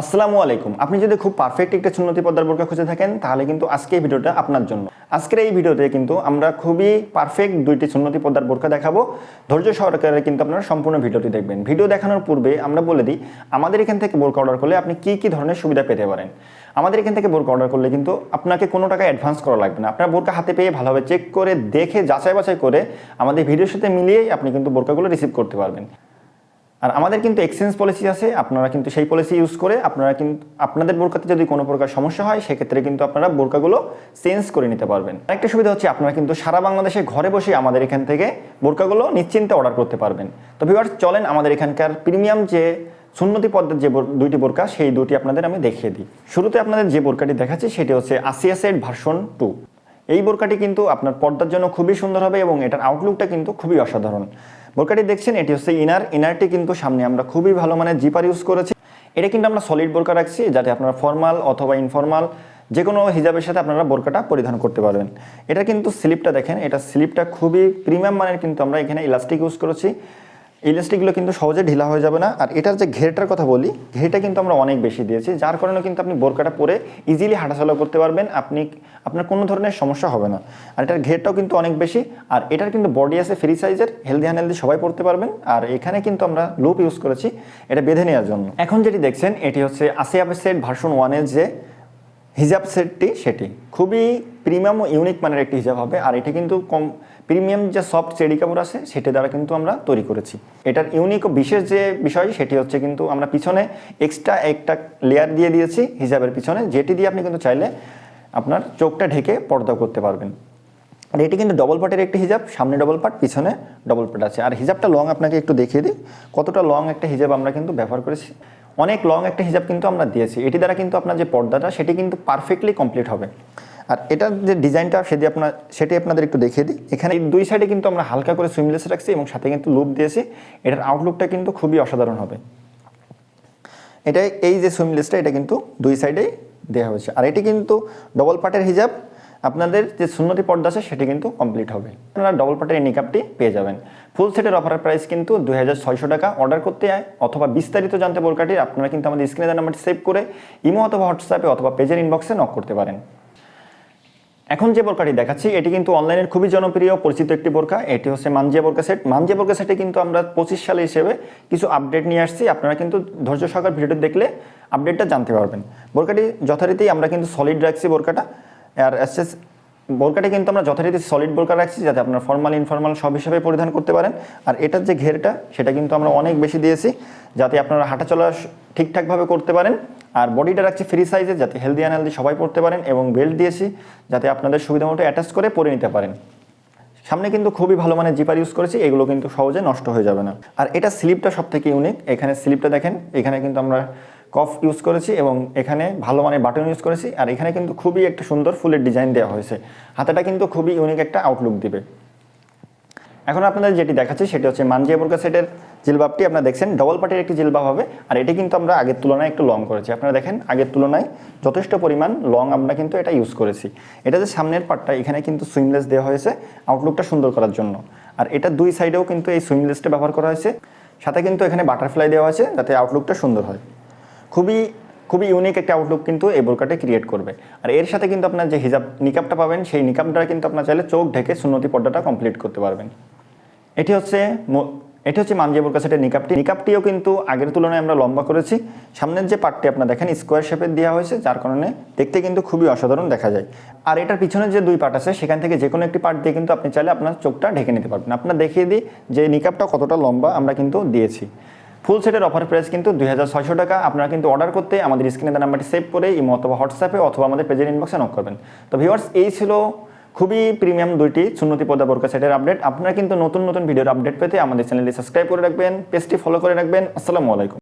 আসসালামু আলাইকুম। আপনি যদি খুব পারফেক্ট একটা সুন্নতি পদ্মার বোরকা খুঁজে থাকেন, তাহলে কিন্তু আজকে এই ভিডিওটা আপনার জন্য। আজকের এই ভিডিওতে কিন্তু আমরা খুবই পারফেক্ট দুইটি সুন্নতি পদ্মার বোরকা দেখাবো। ধৈর্য সহকারে কিন্তু আপনারা সম্পূর্ণ ভিডিওটি দেখবেন। ভিডিও দেখানোর পূর্বে আমরা বলে দিই, আমাদের এখান থেকে বোরকা অর্ডার করলে আপনি কি কি ধরনের সুবিধা পেতে পারেন? আমাদের এখান থেকে বোরকা অর্ডার করলে কিন্তু আপনাকে কোনো টাকা অ্যাডভান্স করা লাগবে না। আপনার বোরকা হাতে পেয়ে ভালোভাবে চেক করে, দেখে যাচাই বাছাই করে আমাদের ভিডিওর সাথে মিলিয়েই আপনি কিন্তু বোরকাগুলো রিসিভ করতে পারবেন। আর আমাদের কিন্তু এক্সচেঞ্জ পলিসি আছে, আপনারা কিন্তু সেই পলিসি ইউজ করে আপনারা কিন্তু আপনাদের বোরকাতে যদি কোনো প্রকার সমস্যা হয়, সেক্ষেত্রে কিন্তু আপনারা বোরকাগুলো চেঞ্জ করে নিতে পারবেন। আরেকটা সুবিধা হচ্ছে আপনারা কিন্তু সারা বাংলাদেশে ঘরে বসে আমাদের এখান থেকে বোরকাগুলো নিশ্চিন্তে অর্ডার করতে পারবেন। তো ভিউয়ার্স চলেন আমাদের এখানকার প্রিমিয়াম যে সুন্নতি পদ্মের যে দুইটি বোরকা সেই দুটি আপনাদের আমি দেখিয়ে দিই। শুরুতে আপনাদের যে বোরকাটি দেখাচ্ছি, সেটি হচ্ছে আসিয়া সেট ভার্সন টু এই বোরকাটি কিন্তু আপনার পর্দার জন্য খুবই সুন্দর হবে এবং এটার আউটলুকটা কিন্তু খুবই অসাধারণ। বোরকাটি দেখছেন, এটি হচ্ছে ইনার ইনারটি কিন্তু সামনে আমরা খুবই ভালো মানের জিপার ইউজ করেছি। এটা কিন্তু আমরা সলিড বোরকা রাখছি যাতে আপনারা ফর্মাল অথবা ইনফর্মাল যে কোনো হিজাবের সাথে আপনারা বোরকাটা পরিধান করতে পারবেন। এটা কিন্তু স্লিপটা দেখেন, এটা স্লিপটা খুবই প্রিমিয়াম মানের কিন্তু আমরা এখানে ইলাস্টিক ইউজ করেছি। ইলাস্টিকগুলো কিন্তু সহজে ঢিলা হয়ে যাবে না। আর এটার যে ঘেরটার কথা বলি, ঘেরটা কিন্তু আমরা অনেক বেশি দিয়েছি, যার কারণে কিন্তু আপনি বোরকাটা পরে ইজিলি হাঁটাচলা করতে পারবেন। আপনি, আপনার কোনো ধরনের সমস্যা হবে না। আর এটার ঘেরটাও কিন্তু অনেক বেশি। আর এটার কিন্তু বডি আছে ফ্রি সাইজের হেলদি আনহেলদি সবাই পড়তে পারবেন। আর এখানে কিন্তু আমরা লুপ ইউজ করেছি, এটা বেঁধে নেওয়ার জন্য। এখন যেটি দেখছেন, এটি হচ্ছে আসিয়াপের সেট ভার্সন ওয়ানের যে হিজাব সেটটি সেটি। খুবই প্রিমিয়াম ও ইউনিক মানের একটি হিজাব হবে। আর এটি কিন্তু কম প্রিমিয়াম যে সফট চেরি কাপড় আছে, সেটি দ্বারা কিন্তু আমরা তৈরি করেছি। এটার ইউনিক ও বিশেষ যে বিষয়, সেটি হচ্ছে কিন্তু আমরা পিছনে এক্সট্রা একটা লেয়ার দিয়ে দিয়েছি হিজাবের পিছনে, যেটি দিয়ে আপনি কিন্তু চাইলে আপনার চোখটা ঢেকে পর্দা করতে পারবেন। আর এটি কিন্তু ডবল পার্টের একটি হিজাব, সামনে ডবল পার্ট পিছনে ডবল পার্ট আছে। আর হিজাবটা লং আপনাকে একটু দেখিয়ে দিই, কতটা লং একটা হিজাব আমরা কিন্তু ব্যবহার করেছি। অনেক লং একটা হিজাব কিন্তু আমরা দিয়েছি। এটি দ্বারা কিন্তু আপনার যে পর্দাটা, সেটি কিন্তু পারফেক্টলি কমপ্লিট হবে। আর এটার যে ডিজাইনটা, সেটি আপনার, সেটি আপনাদের একটু দেখিয়ে দিই। এখানে দুই সাইডে কিন্তু আমরা হালকা করে সুইমলেস রাখছি এবং সাথে কিন্তু লুপ দিয়েছি। এটার আউটলুকটা কিন্তু খুবই অসাধারণ হবে। এটা এই যে সুইমলেসটা এটা কিন্তু দুই সাইডেই দেওয়া হয়েছে। আর এটি কিন্তু ডবল পার্টের হিজাব। আপনাদের যে সুন্নতি পর্দা আছে, সেটি কিন্তু কমপ্লিট হবে। আপনারা ডবল পার্টের এই নিকাপটি পেয়ে যাবেন। ফুল সেটের অফারের প্রাইস কিন্তু দু হাজার ছয়শো টাকা। অর্ডার করতে হয় অথবা বিস্তারিত জানতে বোরকাটির আপনারা কিন্তু আমাদের স্ক্রিনে দেওয়া নাম্বারটি সেভ করে, ইমো অথবা হোয়াটসঅ্যাপে অথবা পেজের ইনবক্সে নক করতে পারেন। এখন যে বোরকাটি দেখাচ্ছি, এটি কিন্তু অনলাইনের খুবই জনপ্রিয়, পরিচিত একটি বোরকা। এটি হচ্ছে মানজিয়া বোরকা সেট। মানজিয়া বোরকা সেটে কিন্তু আমরা পঁচিশ সালে হিসেবে কিছু আপডেট নিয়ে আসছি। আপনারা কিন্তু ধৈর্য সহকার ভিডিওটি দেখলে আপডেটটা জানতে পারবেন। বোরকাটি যথারীতি আমরা কিন্তু সলিড রাখছি বোরকাটা। আর এসএস বোরকাটি কিন্তু আমরা যথারীতি সলিড বোরকা রাখছি যাতে আপনার ফর্মাল ইনফর্মাল সব হিসাবে পরিধান করতে পারেন। আর এটার যে ঘেরটা, সেটা কিন্তু আমরা অনেক বেশি দিয়েছি যাতে আপনারা হাঁটাচলা ঠিকঠাকভাবে করতে পারেন। আর বডিটা রাখছি ফ্রি সাইজে যাতে হেলদি আনহেলদি সবাই পড়তে পারেন এবং বেল্ট দিয়েছি যাতে আপনাদের সুবিধা মতো অ্যাটাচ করে পরে নিতে পারেন। সামনে কিন্তু খুবই ভালো মানের জিপার ইউজ করেছি, এগুলো কিন্তু সহজে নষ্ট হয়ে যাবে না। আর এটা স্লিপটা সব থেকে ইউনিক এখানে স্লিপটা দেখেন, এখানে কিন্তু আমরা কফ ইউজ করেছি এবং এখানে ভালো মানের বাটন ইউজ করেছি। আর এখানে কিন্তু খুবই একটা সুন্দর ফুলের ডিজাইন দেওয়া হয়েছে। হাতাটা কিন্তু খুবই ইউনিক একটা আউটলুক দিবে। এখন আপনাদের যেটি দেখাচ্ছি সেটি হচ্ছে মানজিয়া বোরকা সেটের জিলবাবটি। আপনারা দেখছেন ডবল পার্টির একটি জিলবাব হবে। আর এটি কিন্তু আমরা আগের তুলনায় একটু লং করেছি। আপনারা দেখেন, আগের তুলনায় যথেষ্ট পরিমাণ লং আমরা কিন্তু এটা ইউজ করেছি। এটা যে সামনের পার্টটা এখানে কিন্তু সুইমলেস দেওয়া হয়েছে আউটলুকটা সুন্দর করার জন্য। আর এটা দুই সাইডেও কিন্তু এই সুইমলেসটা ব্যবহার করা হয়েছে। সাথে কিন্তু এখানে বাটারফ্লাই দেওয়া আছে, যাতে আউটলুকটা সুন্দর হয়। খুবই খুবই ইউনিক একটা আউটলুক কিন্তু এই বোরকাটা ক্রিয়েট করবে। আর এর সাথে কিন্তু আপনার যে হিজাব নিকাপটা পাবেন, সেই নিকাপটা কিন্তু আপনার চাইলে চোখ ঢেকে সুন্নতি পর্দাটা কমপ্লিট করতে পারবেন। এটি হচ্ছে এটি হচ্ছে মানজেবুর কাছেটের নিকাপটি। নিকাপটিও কিন্তু আগের তুলনায় আমরা লম্বা করেছি। সামনের যে পার্টটি আপনার দেখেন স্কোয়ার শেপের দেওয়া হয়েছে, যার কারণে দেখতে কিন্তু খুবই অসাধারণ দেখা যায়। আর এটার পিছনের যে দুই পার্ট আছে, সেখান থেকে যে কোনো একটি পার্ট দিয়ে কিন্তু আপনি চাইলে আপনার চোখটা ঢেকে নিতে পারবেন। আপনার দেখিয়ে দিই যে নিকাপটা কতটা লম্বা আমরা কিন্তু দিয়েছি। ফুল সেটের অফার প্রাইস কিন্তু দুই হাজার ছয়শো টাকা। আপনারা কিন্তু অর্ডার করতে আমাদের স্ক্রিনে তার নাম্বারটি সেভ করে ইমো অথবা হোয়াটসঅ্যাপে অথবা আমাদের পেজের ইনবক্সে নক করবেন। তো ভিওয়ার্স এই ছিল খুবই প্রিমিয়াম দুইটি সুন্নতি পদা বোরকা সেটের আপডেট আপনারা কিন্তু নতুন নতুন ভিডিওর আপডেট পেতে আমাদের চ্যানেলটি সাবস্ক্রাইব করে রাখবেন পেজটি ফলো করে রাখবেন। আসসালামু আলাইকুম।